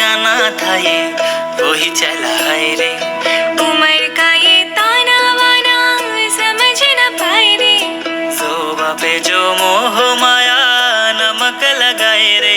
हाय वही चला हाय रे उमर का ये ताना वाना समझ न पाए रे शोभा पे जो मोह माया नमक लगाए रे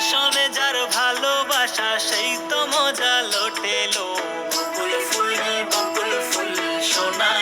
আরে যার ভালোবাসা সেই তো মজা লোটেলো। বকুল ফুল বকুল ফুল সোনা